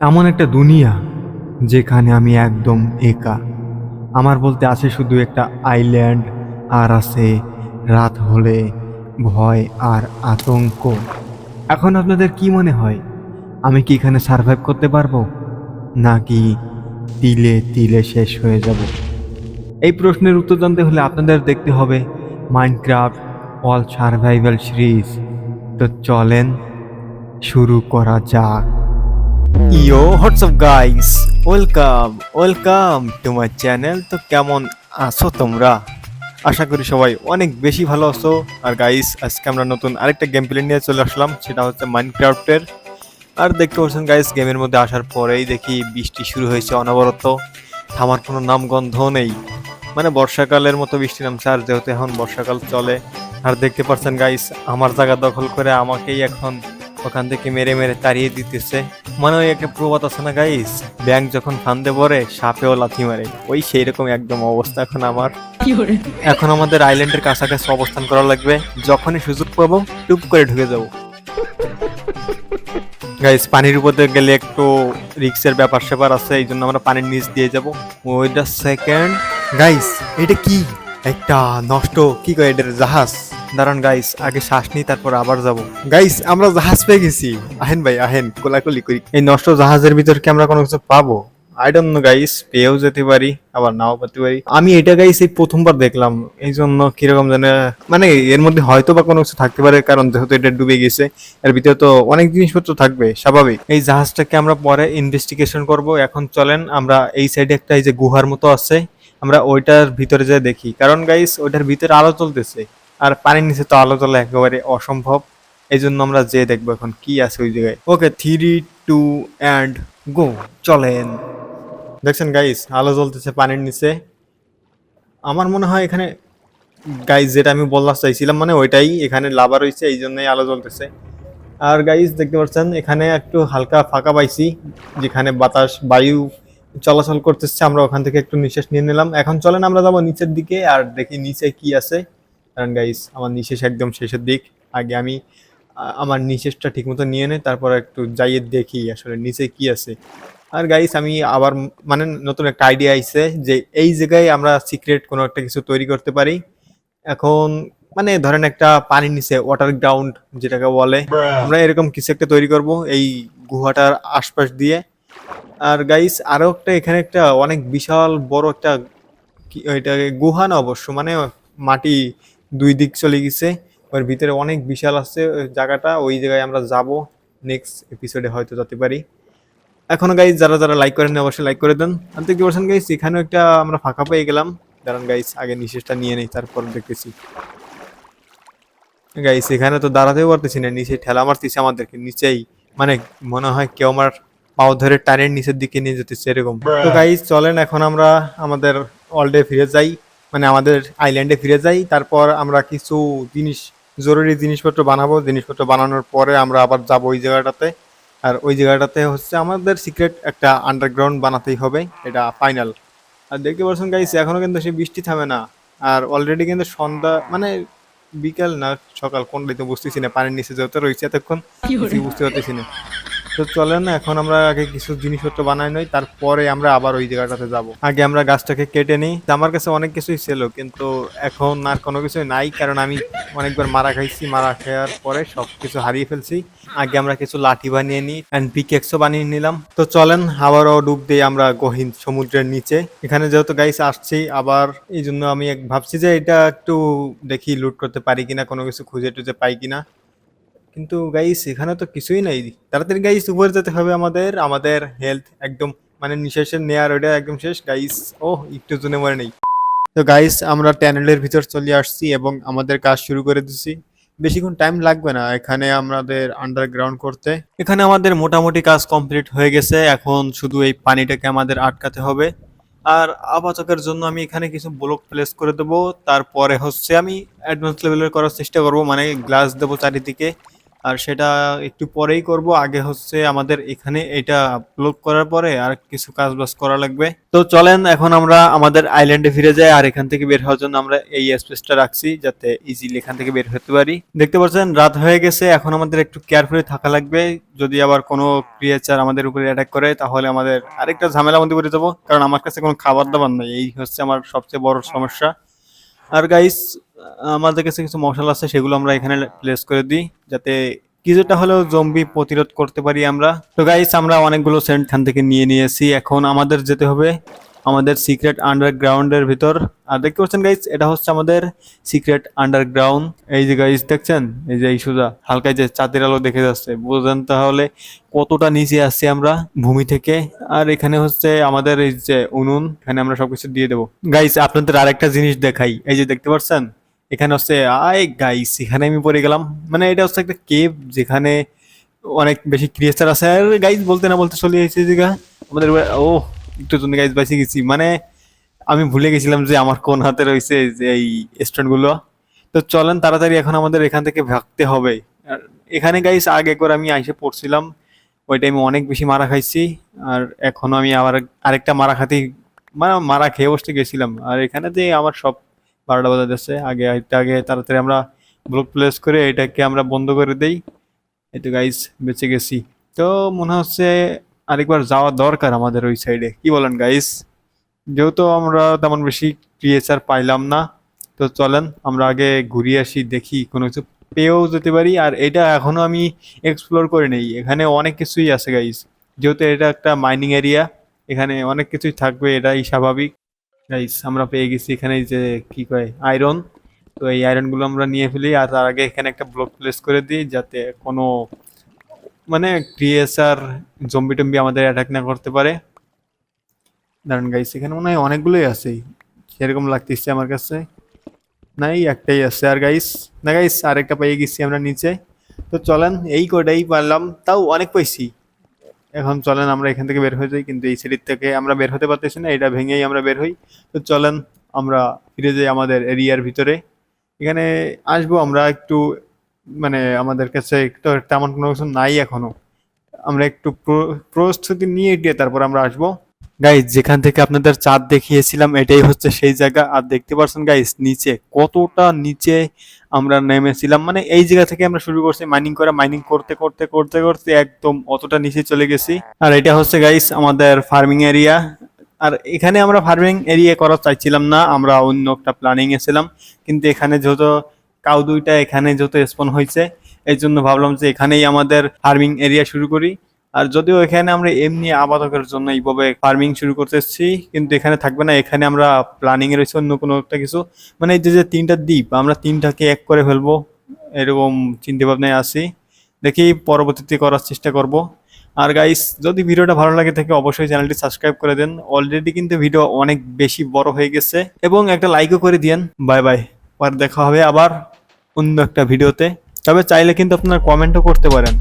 এমন একটা দুনিয়া যেখানে আমি একদম একা। আমার বলতে আছে শুধু একটা আইল্যান্ড আর আছে রাত হলে ভয় আর আতঙ্ক। এখন আপনাদের কি মনে হয়? আমি কি এখানে সার্ভাইভ করতে পারব? নাকি তিলে তিলে শেষ হয়ে যাব? এই প্রশ্নের উত্তর জানতে হলে আপনাদের দেখতে হবে মাইনক্রাফট অল সার্ভাইভাল সিরিজ তো চলেন, শুরু করা যাক। Yo what's up guys welcome welcome to my channel তো কেমন আছো তোমরা? আশা করি সবাই অনেক বেশি ভালো আছো। আর গাইস আজকে আমরা নতুন আরেকটা গেম প্লে নিয়ে চলে আসলাম, সেটা হচ্ছে মাইনক্রাফটের আর দেখতে পাচ্ছেন গাইস গেমের মধ্যে আসার পরেই দেখি বৃষ্টি শুরু হয়েছে অনবরত। থামার কোনো নামগন্ধ নেই। মানে বর্ষাকালের মতো বৃষ্টি নামছে, আর যেহেতু এখন বর্ষাকাল চলে, আর দেখতে পাচ্ছেন গাইস আমার জায়গা দখল করে আমাকেই এখন ওখান থেকে মেরে মেরে তাড়িয়ে দিতেছে। মানে ওই একটা প্রবাদ আছে না গাইস ব্যাংক যখন ফান্দে পড়ে সাপেও লাথি মারে। ওই সেই রকম একদম অবস্থা এখন আমার। এখন আমাদের আইল্যান্ডের কাছাকাছি অবস্থান করা লাগবে। যখনই সুযোগ পাবো টুপ করে ঢুকে যাব। গাইস পানির উপর দিয়ে গেলে একটু রিক্সের ব্যাপার স্যাপার আছে এই জন্য আমরা পানির নিচ দিয়ে যাব। ওয়েট আ সেকেন্ড গাইস এটা কি? একটা নষ্ট কি কয় এটার জাহাজ? দাঁড়ান গাইস আগে শ্বাস নিই তারপর আবার যাব। গাইস আমরা জাহাজ পেয়ে গেছি। আহেন ভাই আহেন কোলাকুলি করি। এই নষ্ট জাহাজের ভিতর কি আমরা কোনো কিছু পাবো? আই ডোন্ট নো গাইস পেয়েও যেতে পারি আবার নাও পেতে পারি। আমি এটা গাইস এই প্রথমবার দেখলাম এই জন্য কীরকম জানে মানে এর মধ্যে হয়তো বা কোনো কিছু থাকতে পারে কারণ যেহেতু এটা ডুবে গেছে এর ভিতরে তো অনেক জিনিসপত্র থাকবে স্বাভাবিক। এই জাহাজটাকে আমরা পরে ইনভেস্টিগেশন করব। এখন চলেন আমরা এই সাইডে একটা এই যে গুহার মতো আছে আমরা ওইটার ভিতরে যেয়ে দেখি। কারণ গাইস ওইটার ভিতরে আলো চলতেছে আর পানির নিচে তো আলো চলা একেবারে অসম্ভব। এই জন্য আমরা যে দেখব এখন কি আছে ওই জায়গায়। Okay three two and go চলেন। দেখছেন গাইস আলো জ্বলতেছে পানির নিচে। আমার মনে হয় এখানে গাইস যেটা আমি বলতে চাইছিলাম মানে ওইটাই এখানে লাভা রয়েছে এই জন্যই আলো জ্বলতেছে। আর গাইস দেখতে পাচ্ছেন, এখানে একটু হালকা ফাঁকা পাইছি, যেখানে বাতাস, বায়ু চলাচল করতেছে, আমরা ওখান থেকে একটু নিঃশ্বাস নিয়ে নিলাম। এখন চলেন, আমরা যাব নিচের দিকে, আর দেখি নিচে কি আছে। কারণ গাইস আমার নিঃশ্বাস একদম শেষের দিক। আগে আমি আমার নিঃশ্বাসটা ঠিকমতো নিয়ে নেই তারপর একটু যাইয়ে দেখি আসলে নিচে কি আছে। আর গাইস আমি আবার মানে নতুন একটা আইডিয়া আইছে যে এই জায়গায় আমরা সিক্রেট কোনো একটা কিছু তৈরি করতে পারি। এখন মানে ধরেন একটা পানির নিচে ওয়াটার গ্রাউন্ড যেটাকে বলে আমরা এরকম কিছু একটা তৈরি করব এই গুহাটার আশপাশ দিয়ে। আর গাইস আরও একটা এখানে একটা অনেক বিশাল বড় একটা এটা গুহা না অবশ্য মানে মাটি দুই দিক চলে গেছে ওর ভিতরে অনেক বিশাল আছে জায়গাটা ওই জায়গায় আমরা যাব নেক্সট এপিসোডে হয়তো যেতে পারি। এখনও গাইস যারা যারা লাইক করেন অবশ্যই লাইক করে দেন। আর দেখতে পাচ্ছেন গাইস এখানেও একটা আমরা ফাঁকা পেয়ে গেলাম। দাঁড়ান গাইস আগে নিঃশ্বাসটা নিয়ে নেই তারপর দেখতেছি। গাইস এখানে তো দাঁড়াতেও পারতেছি না নিচে ঠেলা মারতেছে আমাদেরকে নিচেই মানে মনে হয় কেউ আমার পাও ধরে টানের নিচের দিকে নিয়ে যেতেছে এরকম। তো গাইস চলেন এখন আমরা আমাদের অলডে ফিরে যাই। মানে আমাদের আইল্যান্ডে ফিরে যাই তারপর আমরা কিছু জিনিস জরুরি জিনিসপত্র বানাবো। জিনিসপত্র বানানোর পরে আমরা আবার যাব ওই জায়গাটাতে। আর ওই জায়গাটাতে হচ্ছে আমাদের সিক্রেট একটা আন্ডারগ্রাউন্ড বানাতেই হবে এটা ফাইনাল আর দেখতে পাচ্ছেন গাইস এখনও কিন্তু সে বৃষ্টি থামে না। আর অলরেডি কিন্তু সন্ধ্যা মানে বিকাল না সকাল কোনটাই তো বুঝতেছি না পানির নিচে যেহেতু রয়েছে এতক্ষণ বুঝতে পারতেছি না। তো চলেন, এখন আমরা আগে কিছু জিনিসপত্র বানাই নই, তারপরে আমরা আবার ওই জায়গাটাতে যাব। আগে আমরা গাছটাকে কেটে নিই। আমার কাছে অনেক কিছুই ছিল, কিন্তু এখন আর কোনো কিছুই নাই, কারণ আমি অনেকবার মারা খাইছি, মারা খাওয়ার পরে সব কিছু হারিয়ে ফেলছি। আগে আমরা কিছু লাঠি বানিয়ে নিই অ্যান্ড পিকেক্সও বানিয়ে নিলাম। তো চলেন, আবারও ডুব দিয়ে আমরা গহীন সমুদ্রের নিচে। এখানে যেহেতু গাইস আসছি, আবার এই জন্য আমি ভাবছি যে এটা একটু দেখি লুট করতে পারি কিনা, কোনো কিছু খুঁজে টুজে পাই কিনা। কিন্তু গাইস এখানে তো কিছুই নাই। তাড়াতাড়ি গাইস উপরে যেতে হবে আমাদের। আমাদের হেলথ একদম মানে নিঃশ্বাসের নেয়ার ওটা একদম শেষ। গাইস ও একটু জুনে মরে নেই। তো গাইস আমরা ট্যানেলের ভিতর চলে আসছি এবং আমাদের কাজ শুরু করে দিছি। বেশিক্ষণ টাইম লাগবে না এখানে আমাদের আন্ডারগ্রাউন্ড করতে। এখানে আমাদের মোটামুটি কাজ কমপ্লিট হয়ে গেছে। এখন শুধু এই পানিটাকে আমাদের আটকাতে হবে। আর আপাতকের জন্য আমি এখানে কিছু ব্লক প্লেস করে দেবো। তারপরে হচ্ছে আমি অ্যাডভান্স লেভেলের করার চেষ্টা করব। মানে গ্লাস দেবো চারিদিকে। আর সেটা একটু পরেই করব। আগে হচ্ছে আমাদের এখানে এটা আপলোড করার পরে আর কিছু কাজ বাজ করা লাগবে। তো চলেন এখন আমরা আমাদের আইল্যান্ডে ফিরে যাই আর এখান থেকে বের হওয়ার জন্য আমরা এই স্পেসটা রাখছি যাতে ইজিলি এখান থেকে বের হতে পারি। দেখতে পাচ্ছেন, রাত হয়ে গেছে। এখন আমাদের একটু কেয়ারফুলি থাকা লাগবে। যদি আবার কোনো ক্রিয়েচার আমাদের উপরে অ্যাটাক করে, তাহলে আমাদের আরেকটা ঝামেলা মধ্যে পড়ে যাব। কারণ আমার কাছে কোনো খাবার দাবার নেই। এই হচ্ছে আমার সবচেয়ে বড় সমস্যা। আর গাইস আমাদের কাছে কিছু মশলা আছে, সেগুলো আমরা এখানে প্লেস করে দিই, যাতে কিছুটা হলেও জম্বি প্রতিরোধ করতে পারি আমরা। তো গাইস আমরা অনেকগুলো সেন্ট খান থেকে নিয়ে নিয়েছি। এখন আমাদের যেতে হবে আমাদের সিক্রেট আন্ডারগ্রাউন্ডের ভিতর। আর দেখতে পাচ্ছেন গাইস এটা হচ্ছে আমাদের সিক্রেট আন্ডারগ্রাউন্ড এই যে গাইস দেখছেন? এই যে এই সোজা, হালকা যে চাঁদের আলো দেখে যাচ্ছে। বুঝলেন তাহলে কতটা নিচে আসছি আমরা ভূমি থেকে। আর এখানে হচ্ছে আমাদের এই যে উনুন, এখানে আমরা সবকিছু দিয়ে দেবো। গাইস আপনাদের আরেকটা জিনিস দেখাই। এই যে দেখতে পাচ্ছেন? এখানে হচ্ছে, আয় গাইস এখানে আমি পড়ে গেলাম। মানে এটা হচ্ছে একটা কেভ যেখানে অনেক বেশি ক্রিয়েচার আছে। আর গাইস বলতে না বলতে চলে এসেছে জায়গা আমাদের ও একটু জন্য গাইস বাইসে গেছি। মানে আমি ভুলে গেছিলাম যে আমার কোন হাতে রয়েছে যে এই স্ট্যান্ডগুলো। তো চলেন তাড়াতাড়ি এখন আমাদের এখান থেকে ভাগতে হবে। আর এখানে গাইস আগে একবার আমি আইসে পড়ছিলাম। ওই টাইমে অনেক বেশি মারা খাইছি। আর এখনও আমি আবার আরেকটা মারা খাতেই মানে মারা খেয়ে বসতে গেছিলাম। আর এখানে যে আমার সব বারোটা বাজা যাচ্ছে আগে আগে তাড়াতাড়ি আমরা ব্লক প্লেস করে এটাকে আমরা বন্ধ করে দেই। এটা গাইস বেঁচে গেছি। তো মনে হচ্ছে আরেকবার যাওয়া দরকার আমাদের ওই সাইডে কি বলেন গাইস যেহেতু আমরা তেমন বেশি ক্রিয়েচার পাইলাম না, তো চলেন আমরা আগে ঘুরিয়ে আসি, দেখি কোনো কিছু পেয়েও যেতে পারি। আর এটা এখনও আমি এক্সপ্লোর করে নেই। এখানে অনেক কিছুই আছে গাইস যেহেতু এটা একটা মাইনিং এরিয়া এখানে অনেক কিছুই থাকবে, এটাই স্বাভাবিক। গাইস আমরা পেয়ে গেছি এখানে যে কি কয় আয়রন তো এই আয়রনগুলো আমরা নিয়ে ফেলি আর তার আগে এখানে একটা ব্লক প্লেস করে দিই যাতে কোনো মানে ক্রিয়েচার জম্বি টম্বি আমাদের অ্যাটাক না করতে পারে। দাঁড়ান গাইস এখানে মনে হয় অনেকগুলোই আছে। সেরকম লাগতেছে আমার কাছে। নাই, একটাই আছে। আর গাইস না গাইস আরেকটা পেয়ে গেছি আমরা নিচে। তো চলেন, এই কটাই পারলাম, তাও অনেক পাইছি। এখন চলেন, আমরা এখান থেকে বের হয়ে যাই, কিন্তু এই সিঁড়ির থেকে আমরা বের হতে পারতেছি না, এটা ভেঙেই আমরা বের হই। তো চলেন, আমরা ফিরে যাই আমাদের এরিয়ার ভিতরে। এখানে আসব আমরা একটু মানে আমাদের কাছে তো তেমন কোনো কিছু নাই এখনও আমরা একটু প্রস্তুতি নিয়ে দিয়ে তারপর আমরা আসব। গাইজ যেখান থেকে আপনাদের চাঁদ দেখিয়েছিলাম, এটাই হচ্ছে সেই জায়গা। আর দেখতে পাচ্ছেন গাইজ নিচে কতটা নিচে আমরা নেমেছিলাম। মানে এই জায়গা থেকে আমরা শুরু করছি মাইনিং করা। মাইনিং করতে করতে করতে করতে একদম অতটা নিচে চলে গেছি। আর এটা হচ্ছে গাইজ আমাদের ফার্মিং এরিয়া আর এখানে আমরা ফার্মিং এরিয়া করা চাইছিলাম না, আমরা অন্য একটা প্ল্যানিং এ ছিলাম। কিন্তু এখানে যেহেতু কাউ দুইটা এখানে যেহেতু স্পন হয়েছে এই জন্য ভাবলাম যে এখানেই আমাদের ফার্মিং এরিয়া শুরু করি। আর যদিও এখানে আমরা এমনি আবাদকের জন্য এইভাবে ফার্মিং শুরু করতেছি কিন্তু এখানে থাকবে না। এখানে আমরা প্ল্যানিং এ রয়েছে অন্য কোনো একটা কিছু। মানে এই যে তিনটা দ্বীপ, আমরা তিনটাকে এক করে ফেলব, এরকম চিন্তা ভাবনায় আছি। দেখি পরবর্তীতে করার চেষ্টা করব। আর গাইস যদি ভিডিওটা ভালো লাগে থাকে, অবশ্যই চ্যানেলটি সাবস্ক্রাইব করে দেন। অলরেডি কিন্তু ভিডিও অনেক বেশি বড় হয়ে গেছে। এবং একটা লাইকও করে দিয়েন। বাই বাই পর দেখা হবে আবার অন্য একটা ভিডিওতে। তবে চাইলে কিন্তু আপনারা কমেন্টও করতে পারেন।